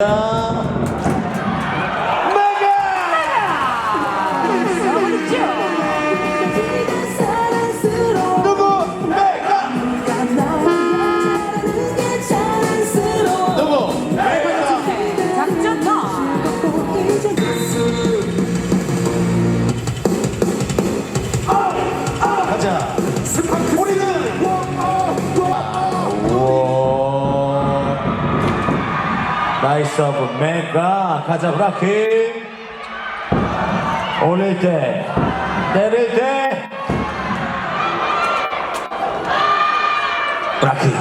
누구? 나이스 오브 메가 가자 브라키. 올릴 때 때릴 때. 브라키.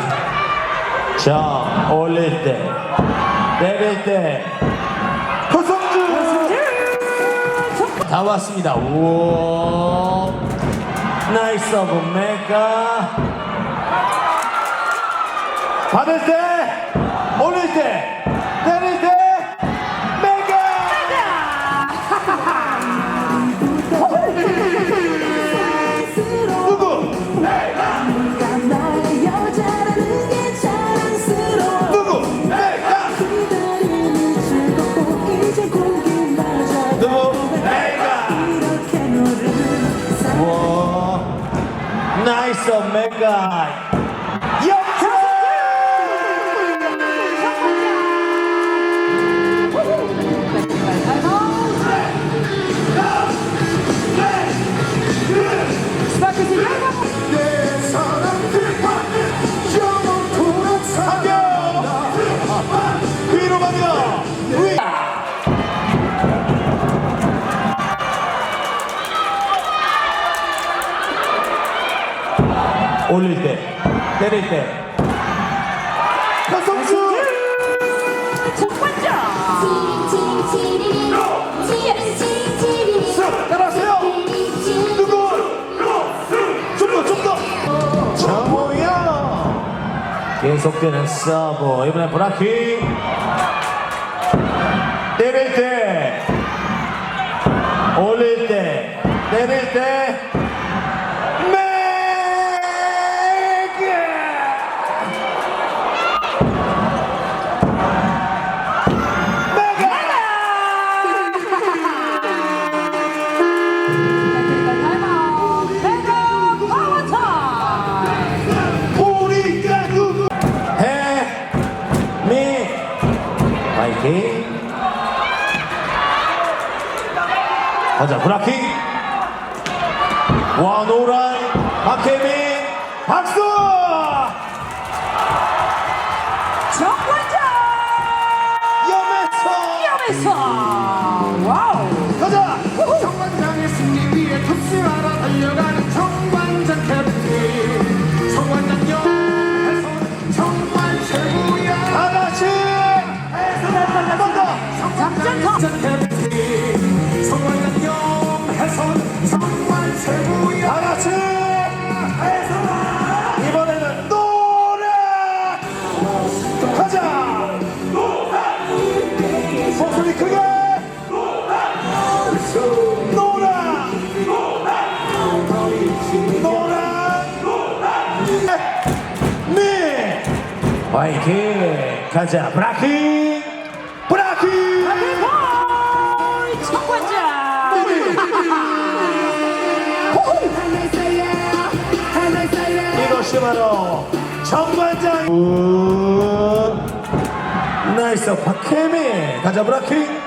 자 올릴 때 때릴 때. 허성주 다 왔습니다. 우와. 나이스 오브 메가 받을 때 올릴 때 오 때첫 번째. 따라하세요. 누구? 좀더좀더. 정우영 계속되는 서브. 이번엔 브라키. 때릴 때 올릴 때 때릴 때 가자 브라킹. 와노란 박혜민 박수 화이팅 가자. 브라킹 브라킹 볼. 정관장. 이것이 바로 정관장. 우 나이스. 박혜미. 가자 브라킹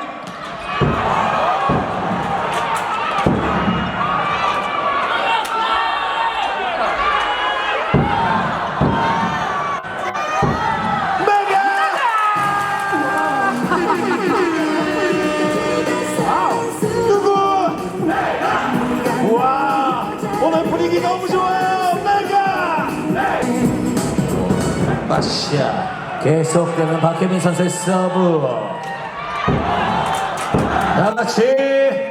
오늘 분위기 너무 좋아요. 메가! 마시아 계속되는 박혜민 선수의 서브. 다 같이. 메가!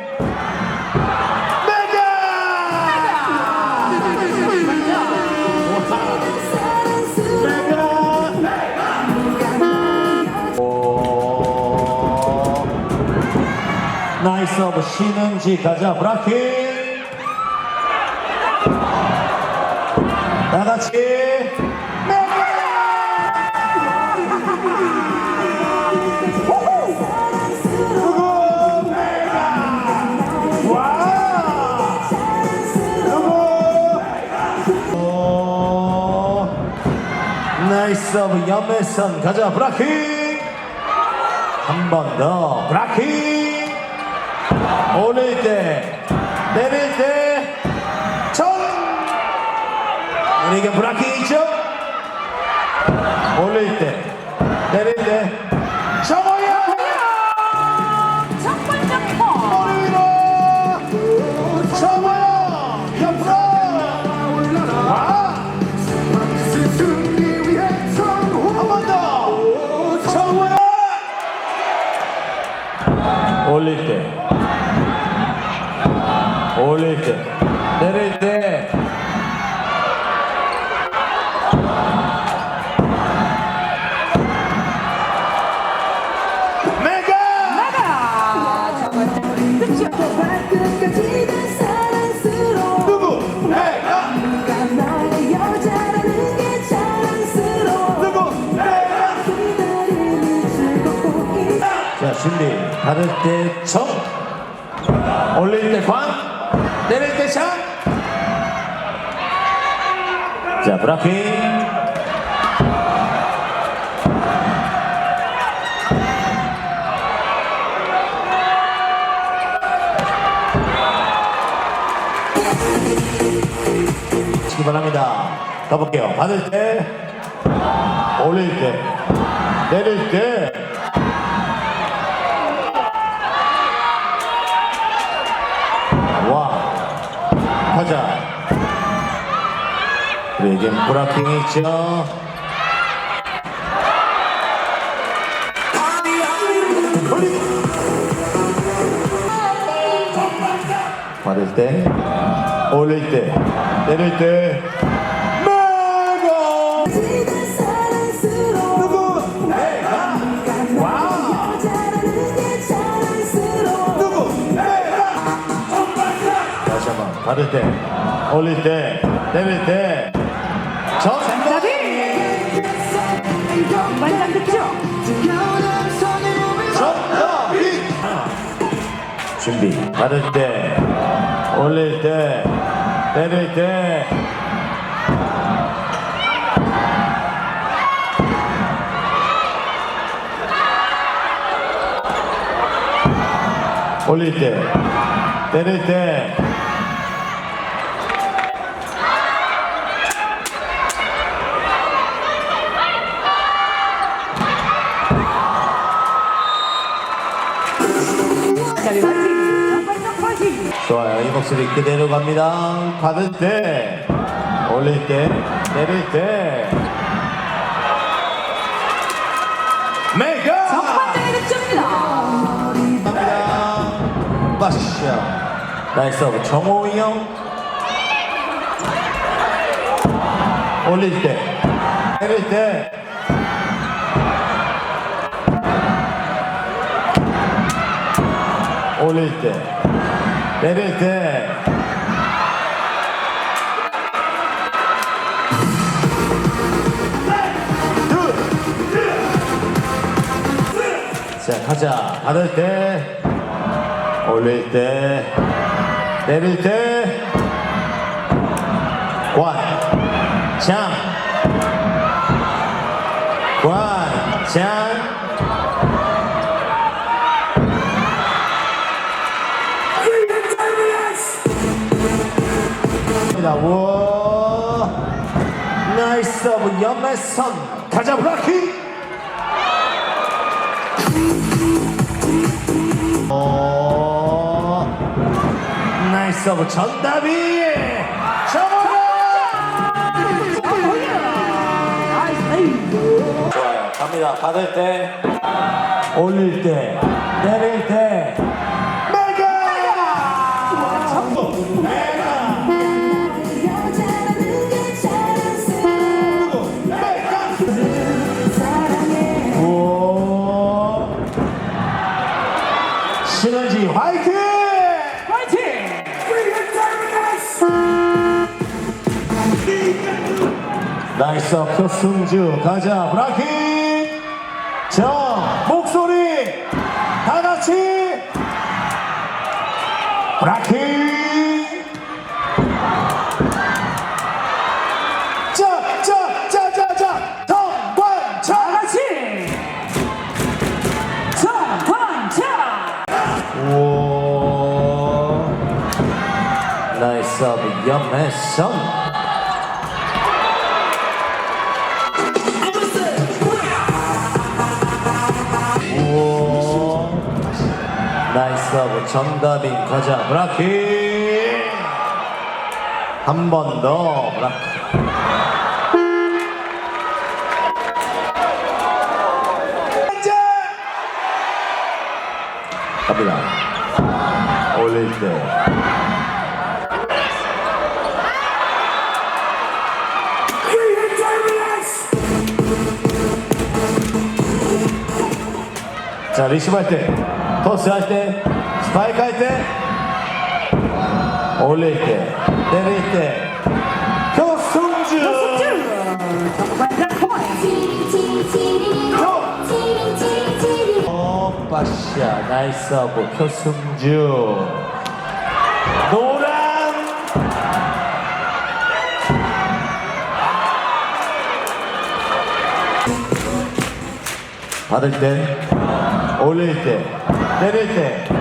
오. 나이스 서브. 신은지 가자. 브라킹 같이 나이스 연매선 가자 브라킹! 한 번 더 브라킹! 올릴 때 내릴 때 우리에게 브라킹 있죠 올릴 때 내릴 때! 올릴 때 올릴 때 받을 때 정 올릴 때 광. 내릴 때 장 자 브라킹 치기 바랍니다. 가볼게요. 받을 때 올릴 때 내릴 때 와 가자 우리에겐 브라킹이 있죠. 받을 때 올릴 때 내릴 때. 다시 한번 받을 때 올릴 때 내릴 때 정답 나비. 정말 득점. 정답이! 준비. 받을 때 올릴 때 내릴 때. 올릴 때 내릴 때 좋아요. 이 목소리 그대로 갑니다. 받을 때, 올릴 때, 내릴 때. 메가! 정반장의 득점입니다. 갑니다. 빠샤. 나이스 서브 정호이 형. 올릴 때, 내릴 때. 올릴 때, 내릴 때. 자, 가자. 받을 때, 올릴 때, 내릴 때, 관, 장, 입니다. 와, 나이스 서브 연매선 가자 브라키. 어, 나이스 서브 나이스. 좋아요. 갑니다. 받을 때. 올릴 때 내릴 때 나이스 업 승주. 가자. 브라키. 자 목소리. 다 같이. 브라키. 자자자자자. 정관차 같이. 정관차 우와. 나이스 업 연매성 서브 정다빈 가자 브라키. 한 번 더 브라키. 갑니다. 올릴 때. 자 리시브 할 때 토스 할 때 스파이크 할 때. 올릴 때 때릴 때. 정관장 포인트. 어 빠샤 나이스 하고 표승주. 노란. 받을 때 올릴 때 때릴 때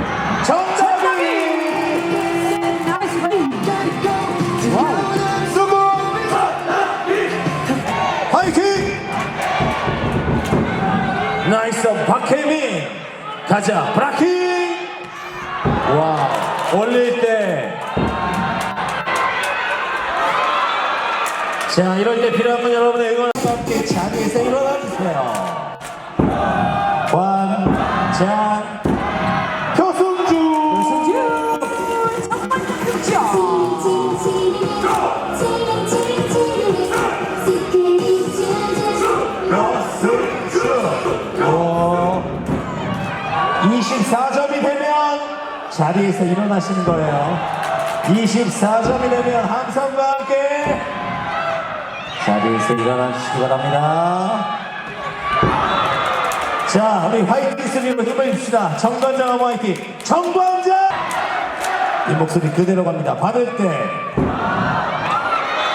나이스 박혜민! 가자 브라킹 와 올릴 때 자, 이럴 때 필요한 건 여러분의 응원과 함께 자리에서 일어나 주세요. 관장 24점이 되면 자리에서 일어나시는 거예요. 24점이 되면 함성과 함께 자리에서 일어나시기 바랍니다. 자, 우리 화이팅 스님으로 힘을 줍시다. 정관장 한번 화이팅. 정관장! 이 목소리 그대로 갑니다. 받을 때